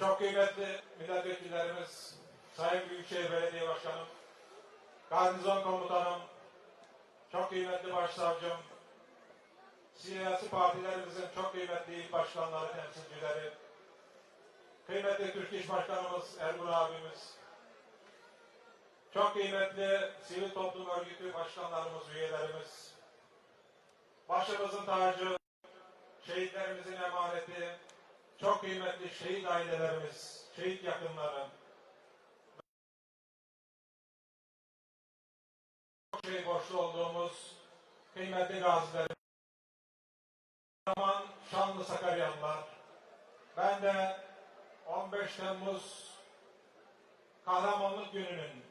Çok kıymetli milletvekillerimiz, Sayın Büyükşehir Belediye Başkanım, Garnizon Komutanım, çok kıymetli Başsavcım, siyasi partilerimizin çok kıymetli başkanları, temsilcileri, kıymetli Türk İş Başkanımız Ergun abimiz, çok kıymetli sivil toplum örgütü başkanlarımız, üyelerimiz, başımızın tacı, şehitlerimizin emaneti, çok kıymetli şehit ailelerimiz, şehit yakınları, çok şey borçlu olduğumuz kıymetli gazilerimiz, zaman şanlı Sakaryalılar, ben de 15 Temmuz Kahramanlık Günü'nün,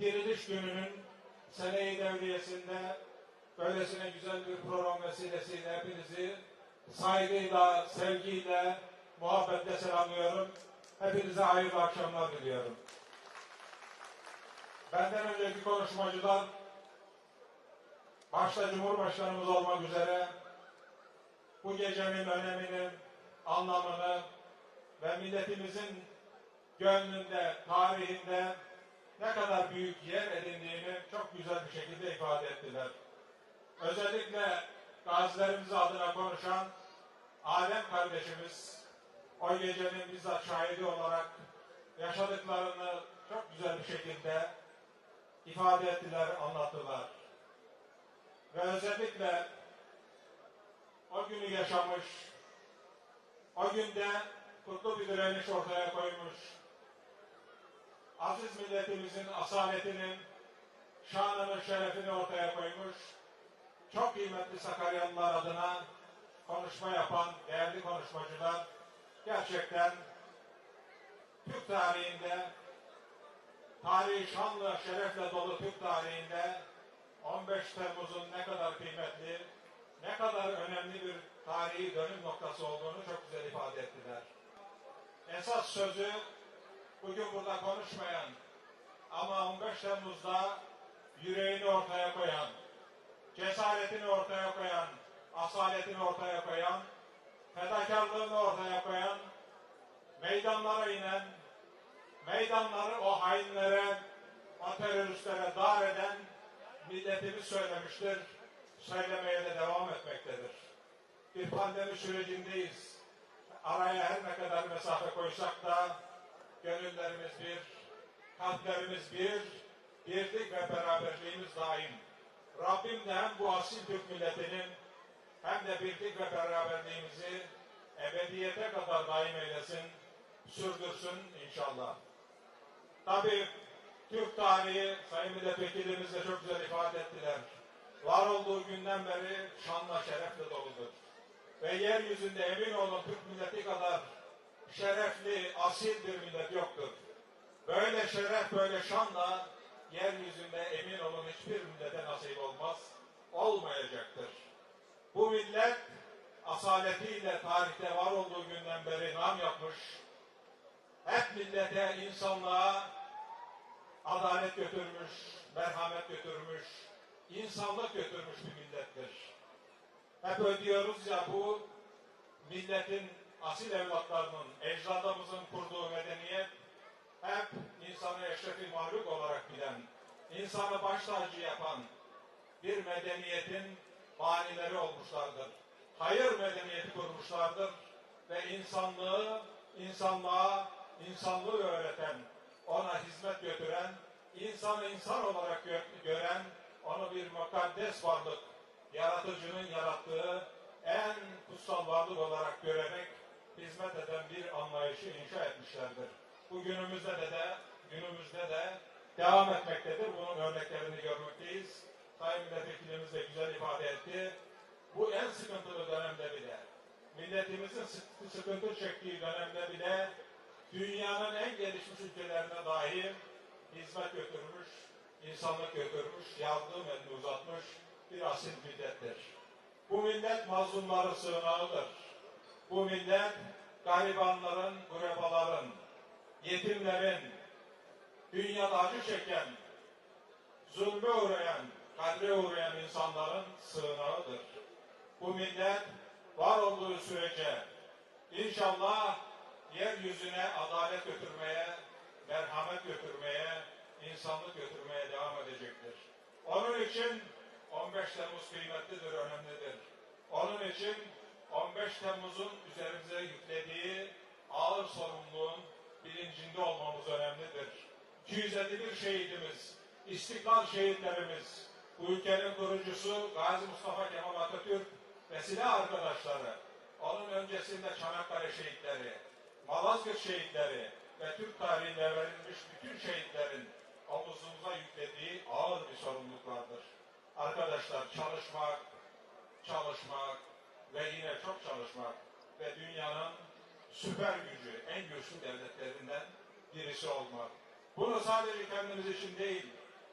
Diriliş Günü'nün seneyi devriyesinde böylesine güzel bir program vesilesiyle hepinizi saygıyla, sevgiyle, muhabbetle selamlıyorum. Hepinize hayırlı akşamlar diliyorum. Benden önceki konuşmacılar, başta Cumhurbaşkanımız olmak üzere bu gecenin önemini, anlamını ve milletimizin gönlünde, tarihinde ne kadar büyük yer edindiğini çok güzel bir şekilde ifade ettiler. Özellikle gazilerimiz adına konuşan Adem kardeşimiz o gecenin bizzat şahidi olarak yaşadıklarını çok güzel bir şekilde ifade ettiler, anlattılar. Ve özellikle o günü yaşamış, o günde kutlu bir direniş ortaya koymuş, aziz milletimizin asaletinin, şanını, şerefini ortaya koymuş, çok kıymetli Sakaryalılar adına konuşma yapan değerli konuşmacılar gerçekten Türk tarihinde tarihi şanlı, şerefle dolu Türk tarihinde 15 Temmuz'un ne kadar kıymetli, ne kadar önemli bir tarihi dönüm noktası olduğunu çok güzel ifade ettiler. Esas sözü bugün burada konuşmayan ama 15 Temmuz'da yüreğini ortaya koyan, cesaretini ortaya koyan, asaletini ortaya koyan, fedakarlığını ortaya koyan, meydanlara inen, meydanları o hainlere, o teröristlere dar eden milletimiz söylemiştir, söylemeye de devam etmektedir. Bir pandemi sürecindeyiz. Araya her ne kadar mesafe koysak da gönüllerimiz bir, kalplerimiz bir, birlik ve beraberliğimiz daim. Rabbim de hem bu asil Türk milletinin hem de birlik ve beraberliğimizi ebediyete kadar daim eylesin, sürdürsün inşallah. Tabii Türk tarihi Sayın Milletvekilimiz de çok güzel ifade ettiler. Var olduğu günden beri şanla şerefle doludur. Ve yeryüzünde emin olun Türk milleti kadar şerefli, asil bir millet yoktur. Böyle şeref, böyle şanla yeryüzünde emin olun hiçbir millete nasip olmaz, olmayacaktır. Bu millet asaletiyle tarihte var olduğu günden beri nam yapmış, hep millete, insanlığa adalet götürmüş, merhamet götürmüş, insanlık götürmüş bir millettir. Hep ödüyoruz ya bu milletin asil evlatlarının, ecdadımızın kurduğu medeniyet hep insanı eşrefi mahluk olarak bilen, insanı baş tacı yapan bir medeniyetin banileri olmuşlardır. Hayır medeniyeti kurmuşlardır ve insanlığı, insanlığa, insanlığı öğreten, ona hizmet götüren, insanı insan olarak gö- gören, onu bir mukaddes varlık, yaratıcının yarattığı en kutsal varlık olarak görerek hizmet eden bir anlayışı inşa etmişlerdir. Bu günümüzde de, de günümüzde de devam etmektedir. Bunun örneklerini görmekteyiz. Sayın Milletvekilimiz de güzel ifade etti. Bu en sıkıntılı dönemde bile, milletimizin sık- sıkıntı çektiği dönemde bile dünyanın en gelişmiş ülkelerine dahi hizmet götürmüş, insanlık götürmüş, yardım elini uzatmış bir asil millettir. Bu millet mazlumların sığınağıdır. Bu millet garibanların, gurebaların, yetimlerin, dünyada acı çeken, zulme uğrayan, kadre uğrayan insanların sığınağıdır. Bu millet var olduğu sürece inşallah yeryüzüne adalet götürmeye, merhamet götürmeye, insanlık götürmeye devam edecektir. Onun için 15 Temmuz kıymetlidir, önemlidir. Onun için 15 Temmuz'un üzerimize yüklediği ağır sorumluluğun bilincinde olmamız önemlidir. 251 şehidimiz, istiklal şehitlerimiz, bu ülkenin kurucusu Gazi Mustafa Kemal Atatürk ve silah arkadaşları, onun öncesinde Çanakkale şehitleri, Malazgirt şehitleri ve Türk tarihinde verilmiş bütün şehitlerin omuzumuza yüklediği ağır bir sorumluluk. Arkadaşlar çalışmak, çalışmak ve yine çok çalışmak ve dünyanın süper gücü, en güçlü devletlerinden birisi olmak. Bunu sadece kendimiz için değil,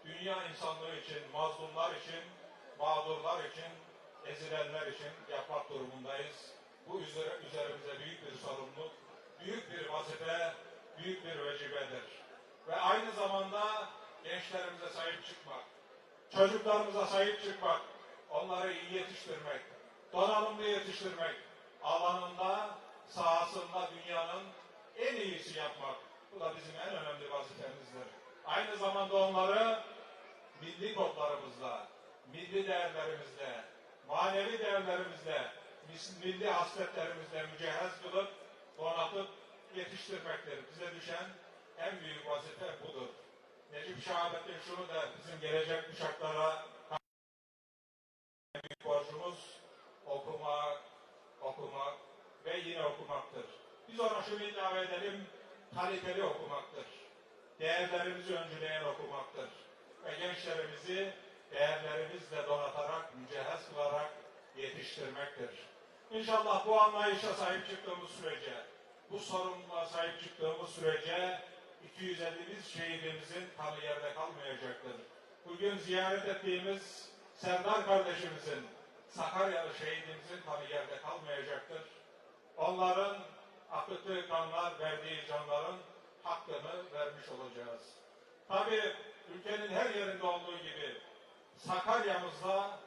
dünya insanlığı için, mazlumlar için, mağdurlar için, ezilenler için yapmak durumundayız. Bu üzere, üzerimize büyük bir sorumluluk, büyük bir vazife, büyük bir vecibedir. Ve aynı zamanda gençlerimize sahip çıkmak, çocuklarımıza sahip çıkmak, onları iyi yetiştirmek, donanımlı yetiştirmek, alanında, sahasında dünyanın en iyisi yapmak. Bu da bizim en önemli vazifemizdir. Aynı zamanda onları milli kodlarımızla, milli değerlerimizle, manevi değerlerimizle, milli hasletlerimizle mücehhez kılıp, donatıp yetiştirmektir. Bize düşen en büyük vazife budur. Necip Şahabettin şunu der, bizim gelecek kuşaklara büyük borcumuz okumak, okumak ve yine okumaktır. Biz ona şunu ilave edelim, kaliteli okumaktır. Değerlerimizi öncüleyen okumaktır. Ve gençlerimizi değerlerimizle donatarak, mücehhez kılarak yetiştirmektir. İnşallah bu anlayışa sahip çıktığımız sürece, bu sorumluluğa sahip çıktığımız sürece 251 şehidimizin kanı yerde kalmayacaktır. Bugün ziyaret ettiğimiz Serdar kardeşimizin, Sakaryalı şehidimizin kanı yerde kalmayacaktır. Onların akıttığı kanlar, verdiği canların hakkını vermiş olacağız. Tabii ülkenin her yerinde olduğu gibi Sakarya'mızda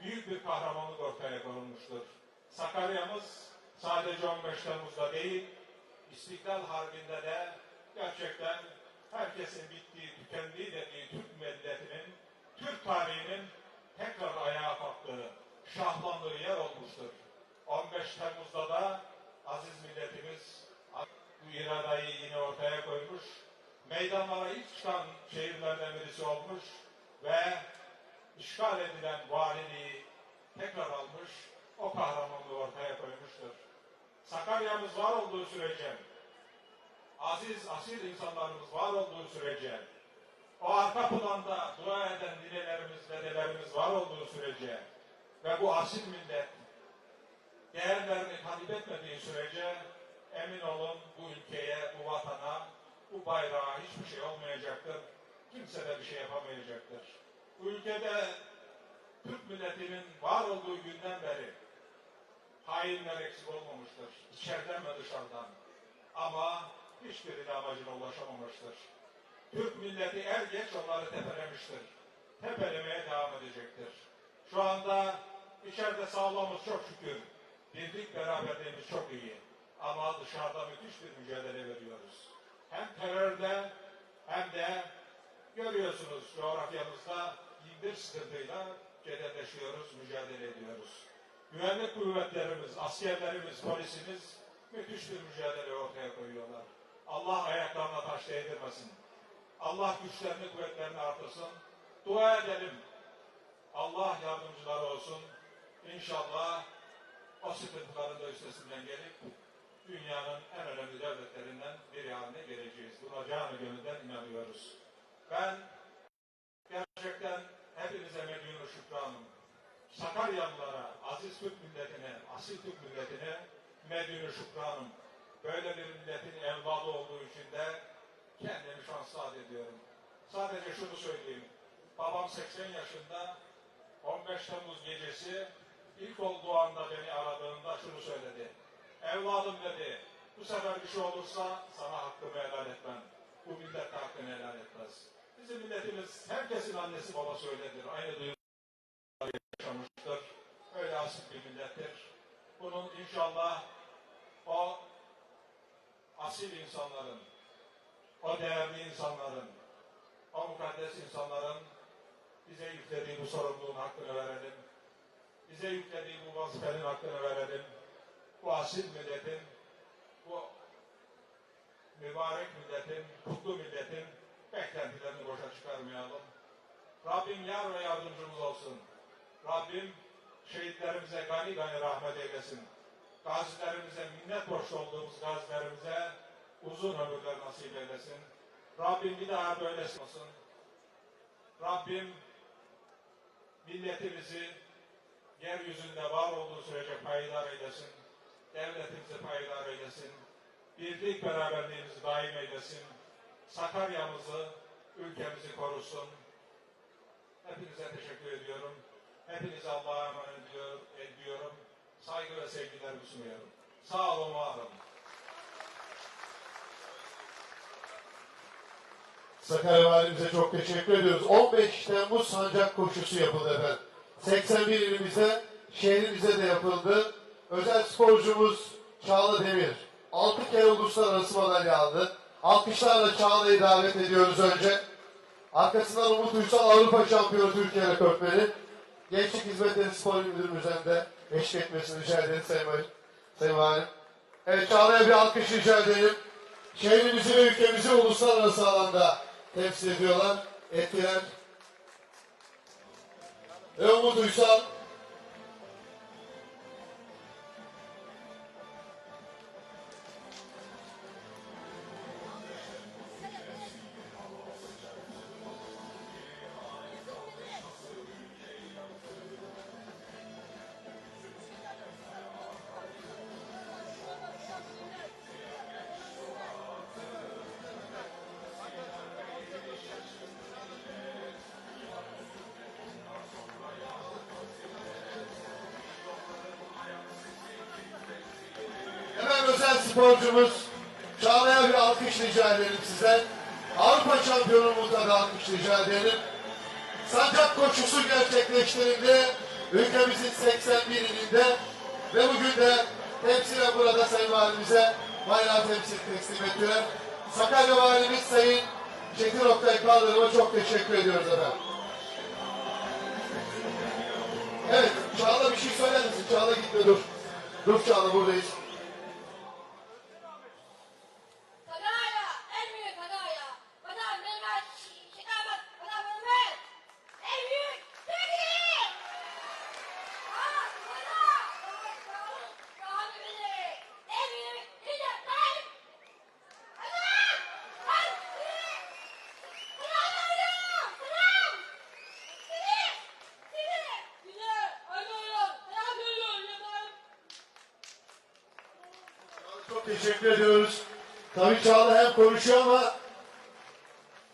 büyük bir kahramanlık ortaya konulmuştur. Sakarya'mız sadece 15 Temmuz'da değil, İstiklal Harbi'nde de gerçekten herkesin bittiği, tükendiği dediği Türk milletinin, Türk tarihinin tekrar ayağa kalktığı, şahlandığı yer olmuştur. 15 Temmuz'da da aziz milletimiz bu iradayı yine ortaya koymuş, meydanlara ilk çıkan şehirlerden birisi olmuş ve işgal edilen valiliği tekrar almış, o kahramanlığı ortaya koymuştur. Sakarya'mız var olduğu sürece, aziz, asil insanlarımız var olduğu sürece, o arka planda dua eden ninelerimiz, dedelerimiz var olduğu sürece ve bu asil millet değerlerini kaybetmediği sürece emin olun bu ülkeye, bu vatana, bu bayrağa hiçbir şey olmayacaktır. Kimse de bir şey yapamayacaktır. Ülkede Türk milletinin var olduğu günden beri hainler eksik olmamıştır. İçeriden ve dışarıdan. Ama hiçbiri de amacına ulaşamamıştır. Türk milleti er geç onları tepelemiştir. Tepelemeye devam edecektir. Şu anda içeride sağlamız çok şükür. Birlik beraberliğimiz çok iyi. Ama dışarıda müthiş bir mücadele veriyoruz. Hem terörde hem de görüyorsunuz coğrafyamızda bir sıkıntıyla cebelleşiyoruz, mücadele ediyoruz. Güvenlik kuvvetlerimiz, askerlerimiz, polisimiz müthiş bir mücadele ortaya koyuyorlar. Allah ayaklarına taş değdirmesin. Allah güçlerini, kuvvetlerini artırsın. Dua edelim. Allah yardımcıları olsun. İnşallah o sıkıntıların da üstesinden gelip dünyanın en önemli devletlerinden biri haline geleceğiz. Buna canı gönülden inanıyoruz. Ben gerçekten hepinize medyunu şükranım. Sakaryalılara, aziz Türk milletine, asil Türk milletine medyunu şükranım. Böyle bir milletin evladı olduğu için de kendimi şanslı addediyorum. Sadece şunu söyleyeyim. Babam 80 yaşında 15 Temmuz gecesi ilk olduğu anda beni aradığında şunu söyledi. Evladım dedi, bu sefer bir şey olursa sana hakkımı helal etmem. Bu millet hakkını helal etmez. Bizim milletimiz herkesin annesi babası öyledir. Aynı duyguları yaşamıştır. Öyle asil bir millettir. Bunun inşallah o asil insanların, o değerli insanların, o mukaddes insanların bize yüklediği bu sorumluluğun hakkını verelim. Bize yüklediği bu vazifenin hakkını verelim. Bu asil milletin, bu mübarek milletin, kutlu milletin beklentilerini boşa çıkarmayalım. Rabbim yar ve yardımcımız olsun. Rabbim şehitlerimize gani gani rahmet eylesin. Gazilerimize minnet borçlu olduğumuz gazilerimize uzun ömürler nasip eylesin. Rabbim bir daha böyle olsun. Rabbim milletimizi yeryüzünde var olduğu sürece payidar eylesin. Devletimizi payidar eylesin. Birlik beraberliğimizi daim eylesin. Sakarya'mızı, ülkemizi korusun. Hepinize teşekkür ediyorum. Hepinize Allah'a emanet ediyor- ediyorum. Saygı ve sevgilerimi sunuyorum. Sağ olun, var olun. Sakarya Valimize çok teşekkür ediyoruz. 15 Temmuz sancak koşusu yapıldı efendim. 81 ilimizde, şehrimize de yapıldı. Özel sporcumuz Çağla Demir 6 kere uluslararası madalya aldı. Alkışlarla Çağla'yı davet ediyoruz önce. Arkasından Umut Uysal Avrupa Şampiyonu Türkiye rekortmeni. Gençlik Hizmetleri Spor Müdürümüzden de eşlik etmesini rica ederiz Sayın Valim. Sayın Valim. Evet Çağla'ya bir alkış rica edelim. Şehrimizi ve ülkemizi uluslararası alanda temsil ediyorlar. Etkiler. Ve Umut Uysal. Sporcumuz Çağla'ya bir alkış rica edelim sizden. Avrupa şampiyonu Umut'a da alkış rica edelim. Sancak koşusu gerçekleştirildi. Ülkemizin 81 ilinde ve bugün de temsilen burada Sayın Valimize bayrağı temsil teslim ettiler. Sakarya Valimiz Sayın Çetin Oktay Kaldırım'a çok teşekkür ediyoruz efendim. Evet, Çağla bir şey söyler misin? Çağla gitme dur. Dur Çağla buradayız. Teşekkür ediyoruz. Tabii Çağla hem konuşuyor ama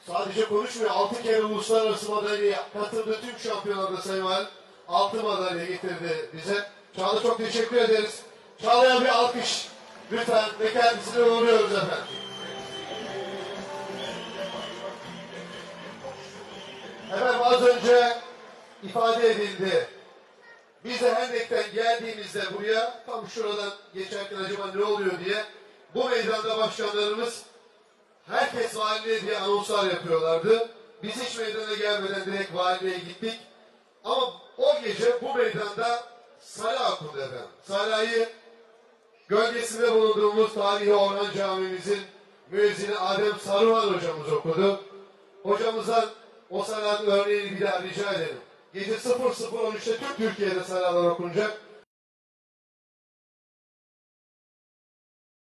sadece konuşmuyor. Altı kere uluslararası madalya katıldı tüm şampiyonlarda Sayın Valim. Altı madalya getirdi bize. Çağla çok teşekkür ederiz. Çağla'ya bir alkış. Lütfen ve kendisine uğurluyoruz efendim. Efendim az önce ifade edildi. Biz de Hendek'ten geldiğimizde buraya tam şuradan geçerken acaba ne oluyor diye bu meydanda başkanlarımız herkes valiliğe diye anonslar yapıyorlardı. Biz hiç meydana gelmeden direkt valiliğe gittik. Ama o gece bu meydanda Salah okundu efendim. Salah'ı gölgesinde bulunduğumuz tarihi Orhan Camimizin müezzini Adem Saruhan hocamız okudu. Hocamızdan o sanat örneğini bir daha rica edelim. Gece 00.13'te tüm Türkiye'de sanatlar okunacak.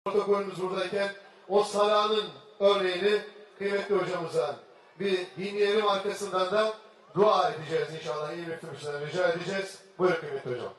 Protokolümüz buradayken o sanatın örneğini kıymetli hocamıza bir dinleyelim arkasından da dua edeceğiz inşallah. İyi bir rica edeceğiz. Buyurun kıymetli hocam.